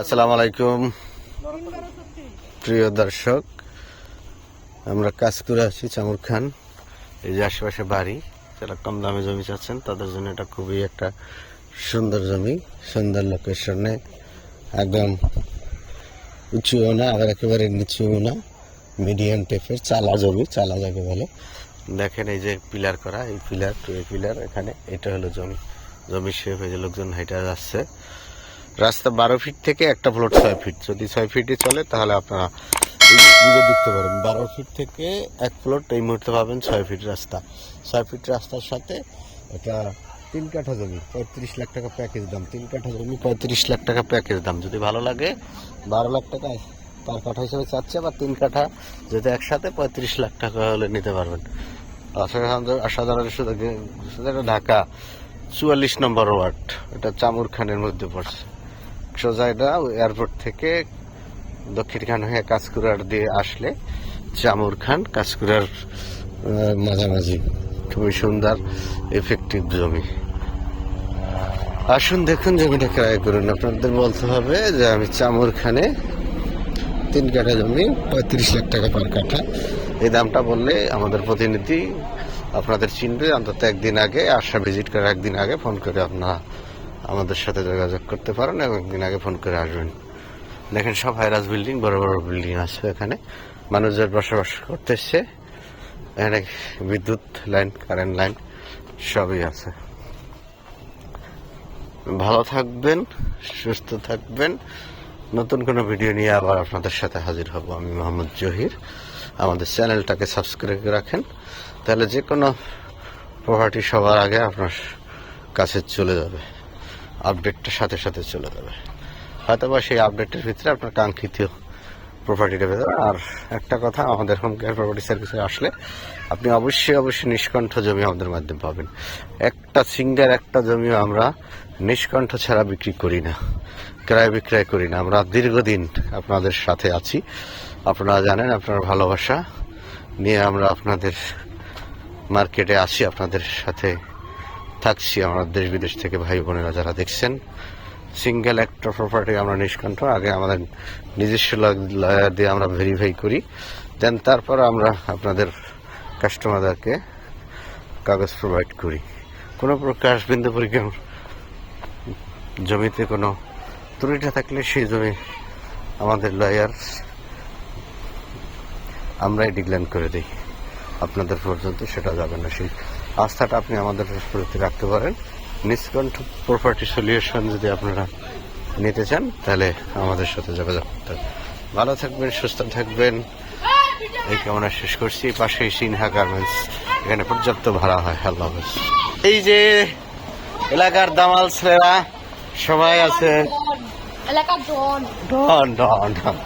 আসসালামু আলাইকুম। প্রিয় দর্শক, আমরা কাজ করে আছি, চামুর খান। এই যে আশেপাশে বাড়ি, যারা কম দামে জমি চাচ্ছেন, তাদের জন্য এটা খুবই একটা সুন্দর জমি, সুন্দর লোকেশনে একদম উঁচুও না, আবার একেবারে নিচুও না মিডিয়াম টাইপের চালা জমি, চালা যাকে বলে। দেখেন এই যে পিলার করা, এই পিলার, টু পিলার, এখানে এটা হলো জমি। জমির শেপ হয়ে যে লোকজন হেঁটে যাচ্ছে। রাস্তা বারো ফিট থেকে একটা ফ্লোট ছয় ফিট যদি ছয় ফিটে চলে, তাহলে আপনারা দেখতে পারেন। বারো ফিট থেকে এক ফ্লোট এই মুহূর্তে পাবেন ছয় ফিট রাস্তা। ছয় ফিট রাস্তার সাথে এটা তিন কাঠা জমি, পঁয়ত্রিশ লাখ টাকা প্যাকেজ দাম। তিন কাঠা জমি, পঁয়ত্রিশ লাখ টাকা প্যাকেজ দাম। যদি ভালো লাগে, বারো লাখ টাকা পার কাঠা হিসেবে চাচ্ছে, বা তিন কাঠা যদি একসাথে, পঁয়ত্রিশ লাখ টাকা হলে নিতে পারবেন। অসাধারণ ঢাকা, চুয়াল্লিশ নম্বর ওয়ার্ড। এটা চামুর খানের মধ্যে পড়ছে। সোজা এটা এয়ারপোর্ট থেকে দক্ষিণ খান হয়ে কাজকুরার দিয়ে আসলে চামুর খান আহ, মাঝামাঝি। খুবই সুন্দর এফেক্টিভ জমি। আসুন দেখুন জমিটা ক্রয় করুন। আপনাদের বলতে হবে যে আমি চামুর খানে তিন কাঠা জমি পঁয়ত্রিশ লাখ টাকা পার কাঠা। এই দামটা বললে আমাদের প্রতিনিধি আপনাদের চিনবে। অন্তত একদিন আগে আশা ভিজিট করার একদিন আগে ফোন করে আপনারা আমাদের সাথে যোগাযোগ করতে পারেন এবং একদিন আগে ফোন করে আসবেন। দেখেন, সব হাইরাস বিল্ডিং বড় বড় বিল্ডিং আছে এখানে। মানুষজন বসবাস করতে এসছে। এখানে বিদ্যুৎ লাইন কারেন্ট লাইন, সবই আছে। ভালো থাকবেন, সুস্থ থাকবেন। নতুন কোনো ভিডিও নিয়ে আবার আপনাদের সাথে হাজির হব আমি মোহাম্মদ জহির। আমাদের চ্যানেলটাকে সাবস্ক্রাইব করে রাখেন। তাহলে যে কোনো প্রপার্টি সবার আগে আপনার কাছে চলে যাবে। আপডেটটা সাথে সাথে চলে যাবে। হয়তো বা সেই আপডেটের ভিতরে আপনার কাঙ্ক্ষিত প্রপার্টিটা পেতে। আর একটা কথা, আমাদের হোম কেয়ার প্রপার্টি সার্ভিসে আসলে আপনি অবশ্যই অবশ্যই নিষ্কণ্ঠ জমি আমাদের মাধ্যমে পাবেন। একটা সিঙ্গার একটা জমিও আমরা নিষ্কণ্ঠ ছাড়া বিক্রি করি না, ক্রয় বিক্রয় করি না। আমরা দীর্ঘদিন আপনাদের সাথে আছি। আপনারা জানেন, আপনার ভালোবাসা নিয়ে আমরা আপনাদের মার্কেটে আসি আপনাদের সাথে থাকছি আমরা দেশ বিদেশ থেকে ভাই বোনেরা যারা দেখছেন। সিঙ্গেল একটা প্রপার্টি আমরা নিষ্কণ্ঠ। আগে আমাদের নিজস্ব লয়ার দিয়ে আমরা ভেরিফাই করি। দেন তারপর আমরা আপনাদের কাস্টমারদেরকে কাগজ প্রোভাইড করি। কোনো প্রকার বিন্দু পরীক্ষা জমিতে কোনো ত্রুটিটা থাকলে সেই জমি আমাদের লয়ার আমরাই ডিক্লেন করে দিই। আপনাদের পর্যন্ত সেটা যাবে না। সেই আস্থাটা আপনি আমাদের প্রতি রাখতে পারেন। নিষ্কণ্ঠ প্রপার্টি সলিউশন যদি আপনারা নিতে চান তাহলে আমাদের সাথে যোগাযোগ করতে ভালো থাকবেন সুস্থ থাকবেন। এই কামনা শেষ করছি। পাশেই সিনহা গার্মেন্টস এখানে পর্যাপ্ত ভাড়া হয়। আল্লাহ। এই যে এলাকার দামাল ছেলেরা সবাই আছে। ডন ডন ডন